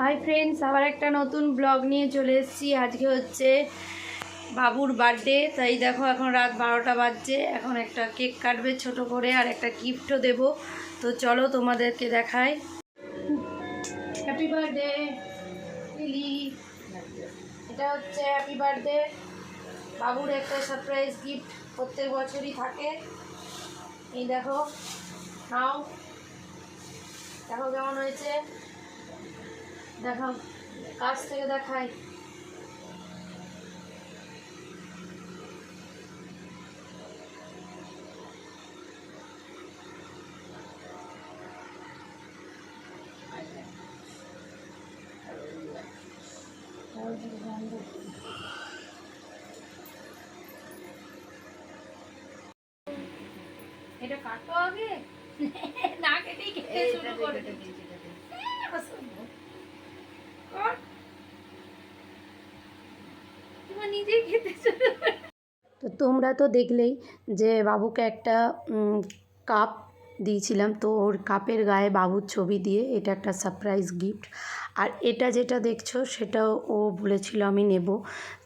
Hi friends আবার একটা নতুন ব্লগ নিয়ে চলে এসেছি। আজকে হচ্ছে বাবুর বার্থডে তাই দেখো এখন রাত বারোটা বাজছে। এখন একটা কেক কাটবে ছোট করে আর একটা গিফটও দেব। তো চলো তোমাদেরকে দেখাই। হ্যাপি বার্থডে লিলি এটা হচ্ছে হ্যাপি বার্থডে বাবুর একটা সারপ্রাইজ গিফট প্রত্যেক বছরই থাকে। এই দেখো, নাও। দেখো কেমন হয়েছে? দেখো কাছ থেকে দেখাই এটা কাটো আগে না খেতে শুরু করে দিচ্ছি অসম্ভব। কর। তোমার তো তোমরা তো দেখলেই যে বাবুকে একটা কাপ দিয়েছিলাম। তো ওর কাপের গায়ে বাবুর ছবি দিয়ে এটা একটা সারপ্রাইজ গিফট আর এটা যেটা দেখছ সেটাও ও বলেছিল আমি নেব।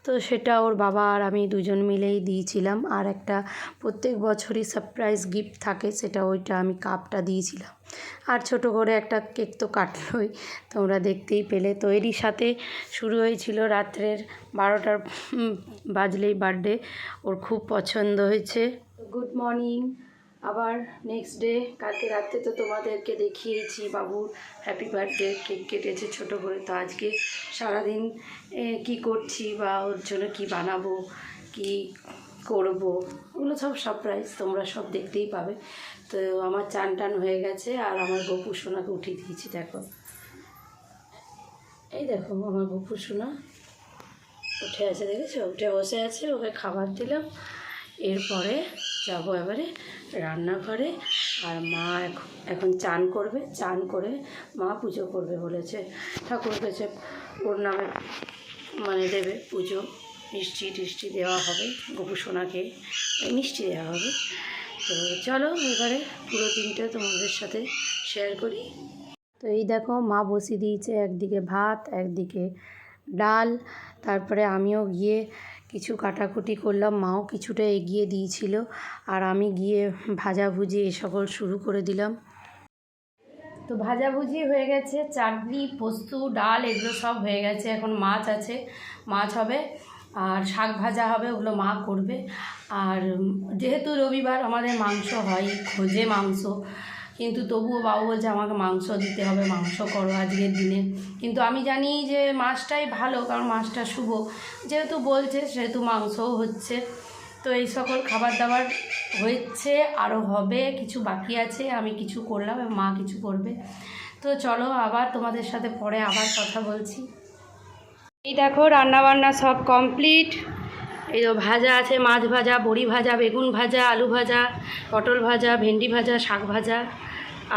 তো সেটা ওর বাবা আর আমি দুজন মিলেই দিয়েছিলাম। আর একটা প্রত্যেক বছরই সারপ্রাইজ গিফট থাকে, সেটা ওইটা আমি কাপটা দিয়েছিলাম। আর ছোট করে একটা কেক তো কাটলোই। তোমরা দেখতেই পেলে। তো এরই সাথে শুরু হয়েছিল রাত্রের বারোটার বাজলেই বার্থডে ওর খুব পছন্দ হয়েছে। গুড মর্নিং আবার নেক্সট ডে কালকে রাত্রে তো তোমাদেরকে দেখিয়েছি বাবুর হ্যাপি বার্থডে কেক কেটেছে ছোট করে। তো আজকে সারাদিন কি করছি বা ওর জন্য কি বানাবো, কি করব। ওগুলো সব সারপ্রাইজ তোমরা সব দেখতেই পাবে। তো আমার চান টান হয়ে গেছে আর আমার গপু সোনাকে উঠিয়ে দিয়েছি, দেখো। এই দেখো, আমার গপু সোনা উঠে আছে, দেখেছ? উঠে বসে আছে, ওকে খাবার দিলাম। এরপরে যাব এবারে রান্নাঘরে। আর মা এখন চান করবে, চান করে মা পুজো করবে বলেছে। ঠাকুর কাছে ওর নামে মানে দেবে পুজো। মিষ্টি টিষ্টি দেওয়া হবে গপু সোনাকে মিষ্টি দেওয়া হবে। তো চলো এবারে পুরো দিনটা তোমাদের সাথে শেয়ার করি। তো এই দেখো, মা বসিয়ে দিয়েছে একদিকে ভাত, একদিকে ডাল, তারপরে আমিও গিয়ে কিছু কাটাকুটি করলাম, মাও কিছুটা এগিয়ে দিয়েছিল, আর আমি গিয়ে ভাজাভুজি এ সকল শুরু করে দিলাম। তো ভাজাভুজি হয়ে গেছে, চাটনি, পোস্ত, ডাল, এগুলো সব হয়ে গেছে, এখন মাছ আছে, মাছ হবে। আর শাক ভাজা হবে, ওগুলো মা করবে। আর যেহেতু রবিবার আমাদের মাংস হয়, খোঁজে মাংস, কিন্তু তবুও বাবু বলছে আমাকে মাংস দিতে হবে, মাংস করো আজকের দিনে। কিন্তু আমি জানি যে মাছটাই ভালো, কারণ মাছটা শুভ। যেহেতু বলছে সেহেতু মাংসও হচ্ছে। তো এই সকল খাবার দাবার হচ্ছে আরও হবে, কিছু বাকি আছে, আমি কিছু করলাম মা কিছু করবে। তো চলো আবার তোমাদের সাথে পরে আবার কথা বলছি। এই দেখো রান্না বান্না সব কমপ্লিট এই তো ভাজা আছে, মাছ ভাজা, বড়ি ভাজা, বেগুন ভাজা, আলু ভাজা, পটল ভাজা, ভেন্ডি ভাজা, শাক ভাজা।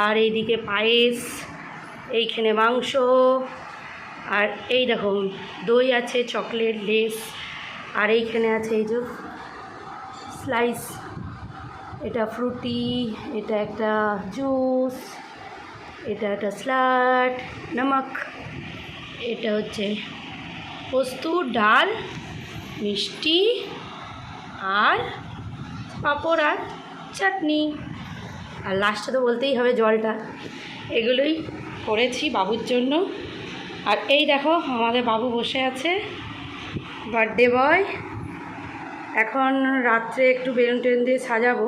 আর এইদিকে পায়েস, এইখানে মাংস, আর এই দেখো, দই আছে, চকলেট, লেস, আর এইখানে আছে এই যে স্লাইস এটা ফ্রুটি এটা একটা জুস এটা একটা স্লাড নমক, এটা হচ্ছে পোস্ত, ডাল, মিষ্টি আর পাঁপড় আর চাটনি। আর লাস্টে তো বলতেই হবে জলটা। এগুলোই করেছি বাবুর জন্য। আর এই দেখো, আমাদের বাবু বসে আছে। বার্থডে বয় এখন রাত্রে একটু বেলুন টেলুন দিয়ে সাজাবো।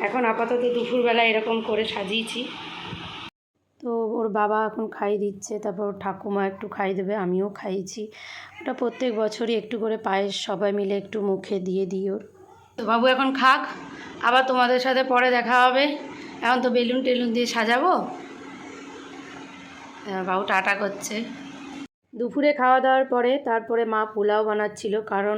এখন আপাতত দুপুরবেলা এরকম করে সাজিয়েছি। তো ওর বাবা এখন খাইয়ে দিচ্ছে, তারপর ঠাকুমা একটু খাইয়ে দেবে, আমিও খাইয়েছি ওটা প্রত্যেক বছরই একটু করে পায়েস সবাই মিলে একটু মুখে দিয়ে দিই ওর। তো বাবু এখন খাক, আবার তোমাদের সাথে পরে দেখা হবে। এখন তো বেলুন টেলুন দিয়ে সাজাবো। বাবু টাটা করছে। দুপুরে খাওয়া দাওয়ার পরে তারপরে মা পোলাও বানাচ্ছিল কারণ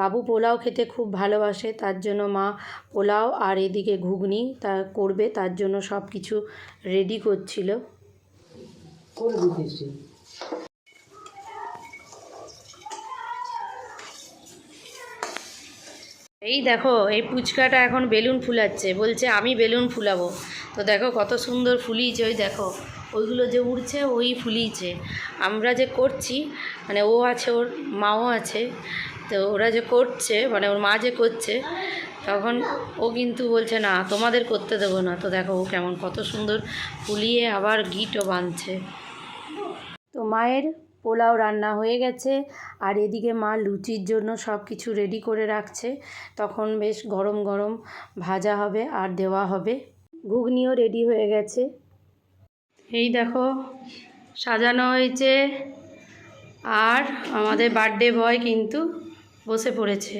বাবু পোলাও খেতে খুব ভালোবাসে তার জন্য মা পোলাও আর এদিকে ঘুগনি তা করবে তার জন্য সব কিছু রেডি করছিল। করে দিতেছি এই দেখো এই পুচকাটা এখন বেলুন ফুলাচ্ছে বলছে আমি বেলুন ফুলাবো। তো দেখো কত সুন্দর ফুলিয়েছে ওই দেখো। ওইগুলো যে উড়ছে, ওই ফুলিয়েছে। আমরা যে করছি মানে ও আছে, ওর মাও আছে, তো ওরা যে করছে মানে ওর মা যে করছে, তখন ও কিন্তু বলছে, না, তোমাদের করতে দেবো না। তো দেখো ও কেমন, কত সুন্দর ফুলিয়ে আবার গিটও বাঁধছে। তো মায়ের পোলাও রান্না হয়ে গেছে, আর এদিকে মা লুচির জন্য সব কিছু রেডি করে রাখছে। তখন বেশ গরম গরম ভাজা হবে আর দেওয়া হবে। ঘুগনিও রেডি হয়ে গেছে। এই দেখো, সাজানো হয়েছে। আর আমাদের বার্থডে বয় কিন্তু বসে পড়েছে।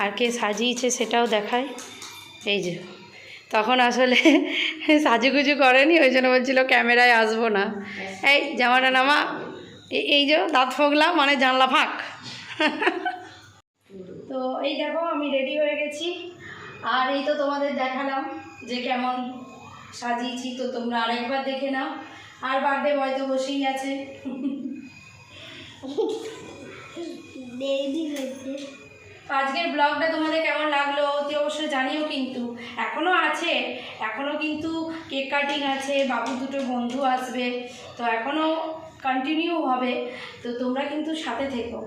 আর কে সাজিয়েছে সেটাও দেখায় এই যে, তখন আসলে সাজুগুজু করেনি, ওই জন্য বলছিল ক্যামেরায় আসব না। এই জামাটা নামা এই যে দাঁত ফোগলা মানে জানলা ফাঁক। তো এই দেখো, আমি রেডি হয়ে গেছি। আর এই তো তোমাদের দেখালাম যে কেমন সাজিয়েছি তো তোমরা আরেকবার দেখে নাও। আর বার্থডে বয় তো বসেই আছে। আজকের ব্লগটা তোমাদের কেমন লাগল অতি অবশ্যই জানিও কিন্তু। এখনও আছে। এখনও কিন্তু কেক কাটিং আছে বাবু দুটো বন্ধু আসবে। তো এখনও কন্টিনিউ হবে। তো তোমরা কিন্তু সাথে থেকো।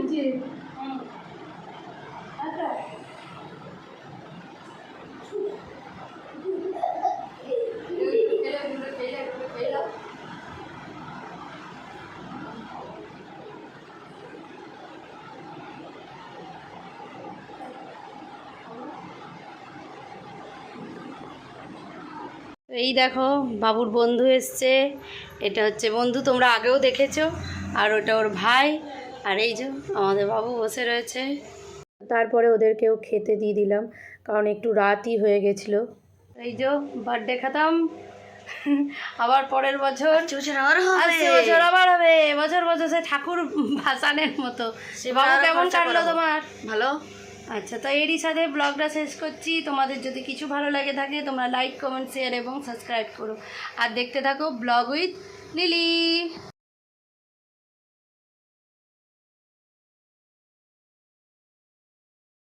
দীপজি এই দেখো, বাবুর বন্ধু এসছে। এটা হচ্ছে বন্ধু, তোমরা আগেও দেখেছ। আর ওটা ওর ভাই। আর এই যে আমাদের বাবু বসে রয়েছে। তারপরে ওদেরকেও খেতে দিয়ে দিলাম কারণ একটু রাতই হয়ে গেছিল। এই যে বার্থডে খাতাম। আবার পরের বছর। বছর আবার হবে। বছর বছর সে ঠাকুর ভাসানের মতো। বাবু কেমন কাটলো তোমার? ভালো। আচ্ছা তো এরই সাথে ব্লগটা শেষ করছি। তোমাদের যদি কিছু ভালো লাগে থাকে তোমরা লাইক কমেন্ট শেয়ার এবং সাবস্ক্রাইব করো। আর দেখতে থাকো ব্লগ উইথ লিলি